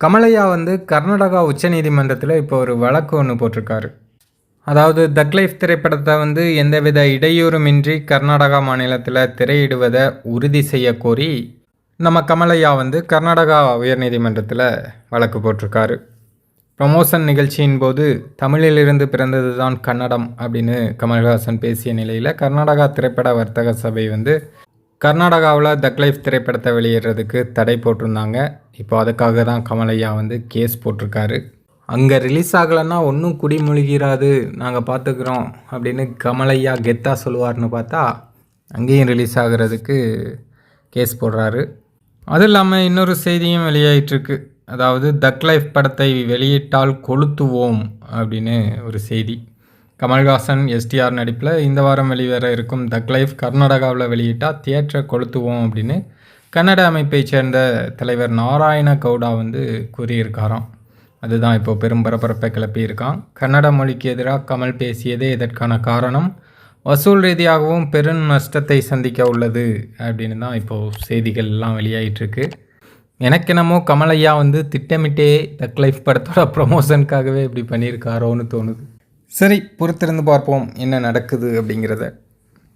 கமலையா வந்து கர்நாடகா உச்சநீதிமன்றத்தில் இப்போ ஒரு வழக்கு ஒன்று போட்டிருக்காரு. அதாவது தக் லைஃப் திரைப்படத்தை வந்து எந்தவித இடையூறுமின்றி கர்நாடகா மாநிலத்தில் திரையிடுவதை உறுதி செய்ய கோரி நம்ம கமலையா வந்து கர்நாடகா உயர்நீதிமன்றத்தில் வழக்கு போட்டிருக்காரு. ப்ரமோஷன் நிகழ்ச்சியின் போது தமிழிலிருந்து பிறந்தது தான் கன்னடம் அப்படின்னு கமல்ஹாசன் பேசிய நிலையில் கர்நாடகா திரைப்பட வர்த்தக சபை வந்து கர்நாடகாவில் தக் லைஃப் திரைப்படத்தை வெளியிடுறதுக்கு தடை போட்டிருந்தாங்க. இப்போ அதுக்காக தான் கமலையா வந்து கேஸ் போட்டிருக்காரு. அங்கே ரிலீஸ் ஆகலைன்னா ஒன்றும் குடிமொழிகிறாது நாங்கள் பார்த்துக்குறோம் அப்படின்னு கமலையா கெத்தா சொல்லுவார்னு பார்த்தா அங்கேயும் ரிலீஸ் ஆகிறதுக்கு கேஸ் போடுறாரு. அதுவும் இல்லாமல் இன்னொரு செய்தியும் வெளியாயிட்டிருக்கு. அதாவது தக் லைஃப் படத்தை வெளியிட்டால் கொளுத்துவோம் அப்படின்னு ஒரு செய்தி. கமல்ஹாசன் எஸ்டிஆர் நடிப்பில் இந்த வாரம் வெளிவர இருக்கும் தக் லைஃப் கர்நாடகாவில் வெளியிட்டால் தியேட்டரை கொளுத்துவோம் அப்படின்னு கன்னட அமைப்பைச் சேர்ந்த தலைவர் நாராயண கவுடா வந்து கூறியிருக்காராம். அதுதான் இப்போ பெரும் பரபரப்பை கிளப்பியிருக்கான். கன்னட மொழிக்கு எதிராக கமல் பேசியதே இதற்கான காரணம். வசூல் ரீதியாகவும் பெரும் நஷ்டத்தை சந்திக்க உள்ளது அப்படின்னு தான் இப்போது செய்திகள் எல்லாம் வெளியாகிட்டுருக்கு எனக்கு கமலையா வந்து திட்டமிட்டே தக் லைஃப் படத்தோட ப்ரொமோஷனுக்காகவே இப்படி பண்ணியிருக்காரோன்னு தோணுது. சரி பொறுத்திருந்து பார்ப்போம் என்ன நடக்குது அப்படிங்கிறத.